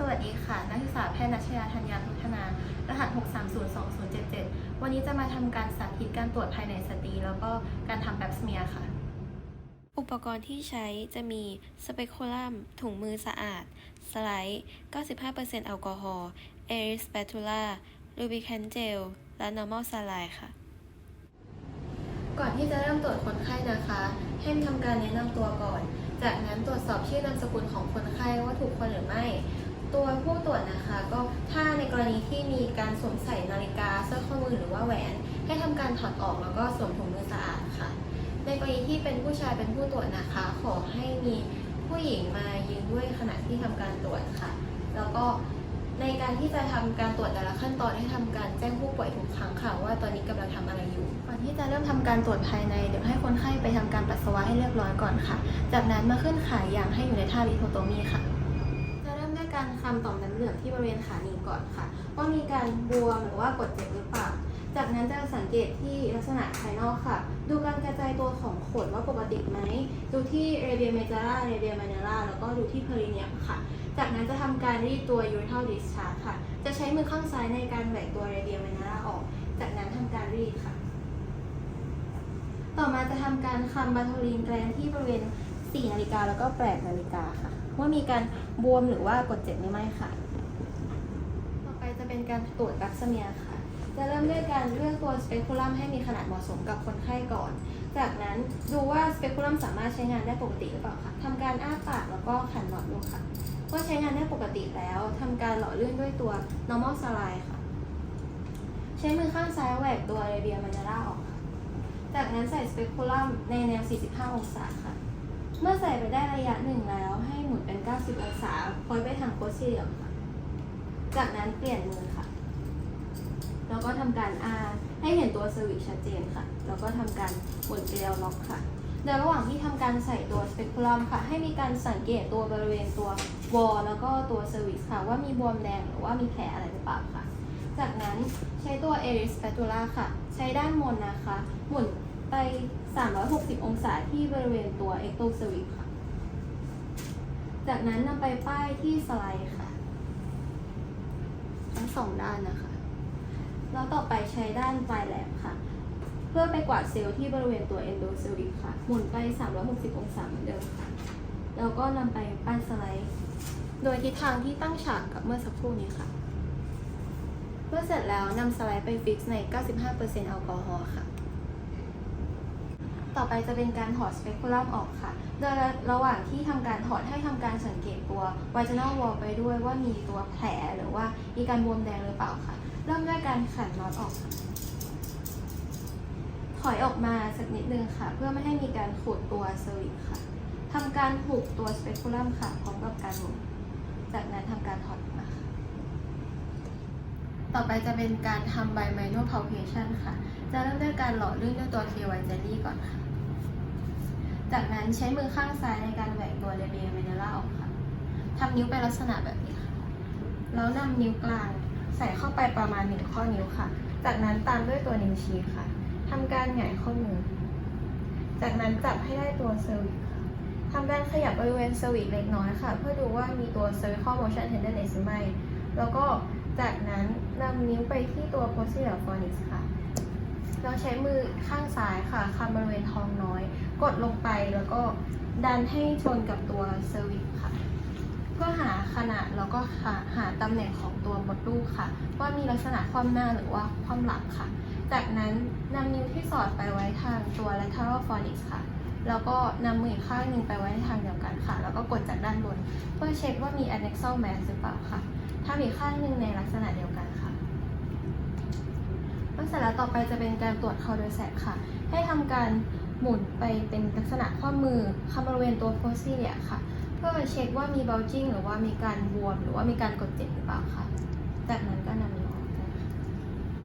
สวัสดีค่ะ นักศึกษาแพทย์นัชยาธัญญาพุทธนารหัส 6302077 วันนี้จะมาทำการสาธิตการตรวจภายในสตรี แล้วก็การทำแปปสเมียร์ค่ะ อุปกรณ์ที่ใช้จะมีสเปกโคลัม ถุงมือสะอาด สไลด์ 95%แอลกอฮอล์เอริสแปตูล่าลูบิแคนเจล และ normal saline ค่ะ ก่อนที่จะเริ่มตรวจคนไข้นะคะ ให้ทำการแนะนำตัวก่อน จากนั้นตรวจสอบชื่อนามสกุลของคนไข้ว่าถูกคนหรือไม่ ตัวผู้ตรวจนะคะ ก็ถ้าในกรณีที่มีการสวมใส่นาฬิกาสร้อยข้อมือหรือว่าแหวน ให้ทำการถอดออกแล้วก็สวมถุงมือสะอาดค่ะ ในกรณีที่เป็นผู้ชายเป็นผู้ตรวจนะคะ ขอให้มีผู้หญิงมายืนด้วยขณะที่ทำการตรวจค่ะ แล้วก็ในการที่จะทำการตรวจแต่ละขั้นตอนให้ทำการแจ้งผู้ป่วยทุกครั้งค่ะ ว่าตอนนี้กำลังทำอะไรอยู่ ก่อนที่จะเริ่มทำการตรวจภายในเดี๋ยวให้คนไข้ไปทำการปัสสาวะให้เรียบร้อยก่อนค่ะ จากนั้นมาขึ้นขายยางให้อยู่ในท่าลิโทโตมีค่ะ การคำต่อมน้ำเหลืองที่บริเวณขาหนีบก่อนค่ะ ว่ามีการบวมหรือว่ากดเจ็บหรือเปล่า จากนั้นจะสังเกตที่ลักษณะภายนอกค่ะ ดูการกระจายตัวของขนว่าปกติไหม ดูที่เรเบียเมจาร่าเรเบียมาเนล่าแล้วก็ดูที่เพริเนียมค่ะ จากนั้นจะทำการรีดตัว urethral discharge ค่ะ จะใช้มือข้างซ้ายในการแหวกตัวเรเบียมาเนล่าออก จากนั้นทำการรีดค่ะ ต่อมาจะทำการคำบาโทลีนแกลนที่บริเวณ4นาฬิกาแล้วก็8นาฬิกาค่ะ ว่ามีการบวมหรือว่ากดเจ็บหรือไม่ค่ะ ต่อไปจะเป็นการตรวจแบปสเมียค่ะ จะเริ่มด้วยการเลือกตัวสเปกุลัมให้มีขนาดเหมาะสมกับคนไข้ก่อน จากนั้นดูว่าสเปกุลัมสามารถใช้งานได้ปกติหรือเปล่าค่ะทำการอ้าปากแล้วก็ขันน็อตดูค่ะว่าใช้งานได้ปกติแล้วทำการหล่อลื่นด้วยตัว normal saline ค่ะ ใช้มือข้างซ้ายแหวกตัวเรเบียมานาร่าออกค่ะ จากนั้นใส่สเปกุลัมในแนว 45 องศาค่ะ เมื่อใส่ไปได้ระยะหนึ่งแล้ว ให้หมุนเป็น 90 องศาพ้อยไปทางโพสซิเลียมค่ะ จากนั้นเปลี่ยนมือค่ะ แล้วก็ทำการอาให้เห็นตัวสวิตช์ชัดเจนค่ะ แล้วก็ทำการหมุนเกลียวล็อกค่ะในระหว่างที่ทำการใส่ตัวสเปกุลัมค่ะ ให้มีการสังเกตตัวบริเวณตัววอลแล้วก็ตัวสวิตช์ค่ะ ว่ามีบวมแดงหรือว่ามีแผลอะไรหรือเปล่าค่ะ จากนั้นใช้ตัว a r i s spatula ค่ะ ใช้ด้านบนนะคะ หมุน ไป 360 องศาที่บริเวณตัว ecto cervix ค่ะ จากนั้นนำไปป้ายที่สไลด์ค่ะ ทั้งสองด้านนะคะ แล้วต่อไปใช้ด้านปลายแหลมค่ะ เพื่อไปกวาดเซลล์ที่บริเวณตัว endo cervix ค่ะ หมุนไป 360 องศาเหมือนเดิมค่ะ แล้วก็นำไปป้ายสไลด์ โดยทิศทางที่ตั้งฉากกับเมื่อสักครู่นี้ค่ะ เมื่อเสร็จแล้วนำสไลด์ไปฟิกซ์ใน 95%แอลกอฮอล์ค่ะ ต่อไปจะเป็นการถอดสเปกุลัมออกค่ะ โดยระหว่างที่ทำการถอดให้ทำการสังเกตตัว vaginal wall ไปด้วยว่ามีตัวแผลหรือว่ามีการบวมแดงหรือเปล่าค่ะ เริ่มด้วยการขันน็อตออกค่ะถอยออกมาสักนิดนึงค่ะ เพื่อไม่ให้มีการขูดตัวเซอร์วิกค่ะทำการผูกตัวสเปกุลัมค่ะ พร้อมกับการหมุนจากนั้นทำการถอดออกมาค่ะต่อไปจะเป็นการทำ bimanual palpation ค่ะ จะเริ่มด้วยการหล่อลื่นด้วยตัว KY jelly ก่อนค่ะ จากนั้นใช้มือข้างซ้ายในการแหวกตัวเรเบียเมเนล่าออกค่ะทำนิ้วเป็นลักษณะแบบนี้ค่ะ แล้วนำนิ้วกลางใส่เข้าไปประมาณหนึ่งข้อนิ้วค่ะ จากนั้นตามด้วยตัวนิ้วชี้ค่ะ ทำการหงายข้อมือ จากนั้นจับให้ได้ตัวเซอร์วิกค่ะทำการขยับบริเวณเซอร์วิกเล็กน้อยค่ะ เพื่อดูว่ามีตัว cervical motion tenderness หรือไม่ แล้วก็จากนั้นนำนิ้วไปที่ตัว posterior fornix ค่ะ เราใช้มือข้างซ้ายค่ะคำบริเวณท้องน้อย กดลงไปแล้วก็ดันให้ชนกับตัวเซอร์วิกค่ะ เพื่อหาขนาดแล้วก็หาหาตำแหน่งของตัวมดลูกค่ะ ว่ามีลักษณะคว่ำหน้าหรือว่าคว่ำหลังค่ะ จากนั้นนำนิ้วที่สอดไปไว้ทางตัว lateral fornix ค่ะ แล้วก็นำมืออีกข้างหนึ่งไปไว้ในทางเดียวกันค่ะ แล้วก็กดจากด้านบน เพื่อเช็คว่ามี annexal mass หรือเปล่าค่ะทำอีข้างหนึ่งในลักษณะเดียวกันค่ะ เสร็จแล้วต่อไปจะเป็นการตรวจคอร์โดแสบค่ะ ให้ทำการหมุนไปเป็นลักษณะข้อมือคำบริเวณตัวโพสซิเนี่ยค่ะ เพื่อเช็คว่ามีเบลจิ้งหรือว่ามีการบวม หรือว่ามีการกดเจ็บหรือเปล่าค่ะ จากนั้นก็นำ